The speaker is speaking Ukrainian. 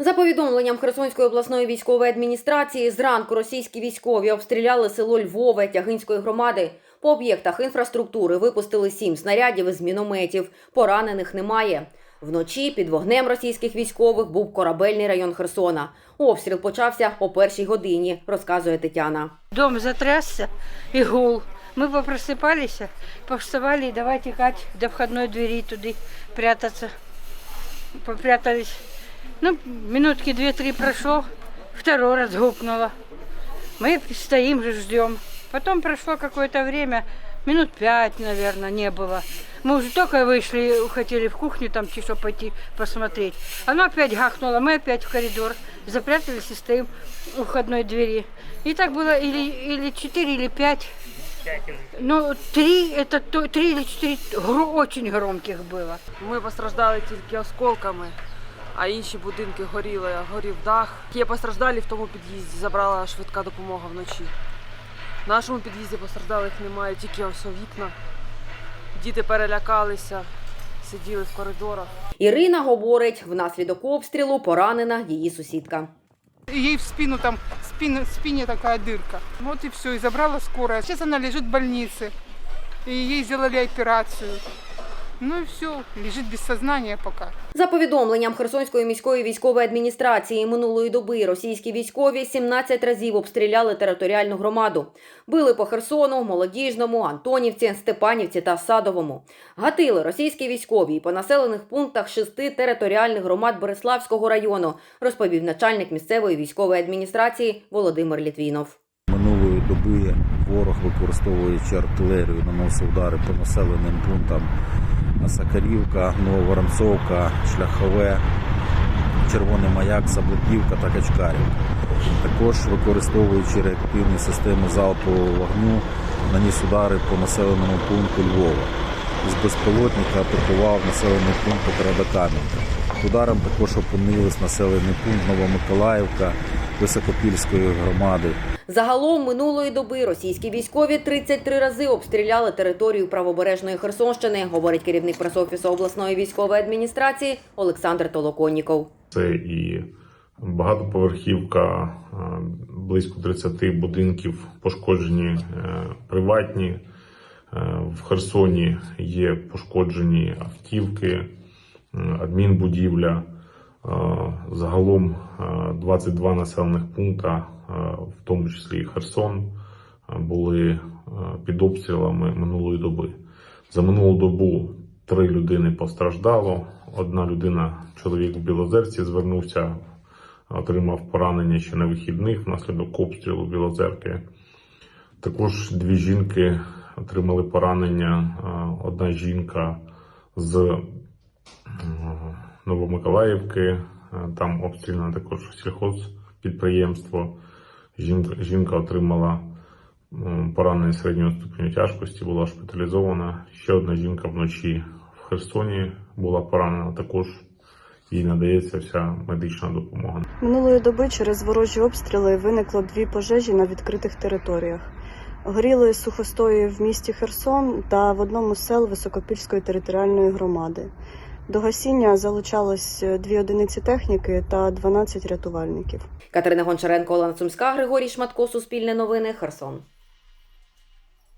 За повідомленням Херсонської обласної військової адміністрації, зранку російські військові обстріляли село Львове Тягинської громади. По об'єктах інфраструктури випустили сім снарядів із мінометів. Поранених немає. Вночі під вогнем російських військових був корабельний район Херсона. Обстріл почався о першій годині, розказує Тетяна. Дом затрясся и гул. Мы попросыпались, повставали и давай текать до входной двери туды прятаться. Попрятались. Ну, минутки две-три прошло, второй раз гукнуло. Мы стоим же, ждем. Потом прошло какое-то время, минут пять, наверное, не было. Мы уже только вышли, хотели в кухню там чуть пойти посмотреть. Оно опять гахнуло, мы опять в коридор запрятались и стоим у входной двери. И так было или, или 4, или 5. Ну, три, это то, три или четыре очень громких было. Ми постраждали тільки осколками, а інші будинки горіли, горів дах. Є постраждалі в тому під'їзді, забрала швидка допомога вночі. В нашому під'їзді постраждалих немає, тільки ось вікна. Діти перелякалися, сиділи в коридорах. Ірина говорить, внаслідок обстрілу поранена її сусідка. Ей в спину там, спина, спине такая дырка. Вот и все, и забрала скорая. Сейчас она лежит в больнице. И ей сделали операцию. Ну и все, лежит без сознания пока. За повідомленням Херсонської міської військової адміністрації минулої доби російські військові 17 разів обстріляли територіальну громаду. Били по Херсону, Молодіжному, Антонівці, Степанівці та Садовому. Гатили російські військові і по населених пунктах шести територіальних громад Бориславського району, розповів начальник місцевої військової адміністрації Володимир Літвінов. Минулої доби ворог, використовуючи артилерію, наносив удари по населеним пунктам Сакарівка, Нововоронцовка, Шляхове, Червоний Маяк, Сабликівка та Качкарівка. Також використовуючи реактивні системи залпового вогню, наніс удари по населеному пункту Львова. З безпілотника атакував населений пункт Кам'янка. Ударом також опинились населений пункт Новомиколаївка Високопільської громади. Загалом минулої доби російські військові 33 рази обстріляли територію правобережної Херсонщини, говорить керівник пресофісу обласної військової адміністрації Олександр Толоконніков. Це і багатоповерхівка, е, близько 30 будинків пошкоджені е, приватні. Е, В Херсоні є пошкоджені автівки, адмінбудівля. Е, Загалом е, 22 населених пункта, е, в тому числі і Херсон, е, були е, під обстрілами минулої доби. За минулу добу три людини постраждало. Одна людина, чоловік в Білозерці, звернувся, отримав поранення ще на вихідних внаслідок обстрілу Білозерки. Також дві жінки отримали поранення. Е, Одна жінка з е, Новомиколаївки, е, там обстріляно також сільхозпідприємство. Жінка, отримала поранення середнього ступеню тяжкості, була шпиталізована. Ще одна жінка вночі в Херсоні була поранена. Також їй надається вся медична допомога. Минулої доби через ворожі обстріли виникло дві пожежі на відкритих територіях. Горіли сухостої в місті Херсон та в одному з сел Високопільської територіальної громади. До гасіння залучалось дві одиниці техніки та 12 рятувальників. Катерина Гончаренко, Олена Сумська, Григорій Шматко, Суспільне новини, Херсон.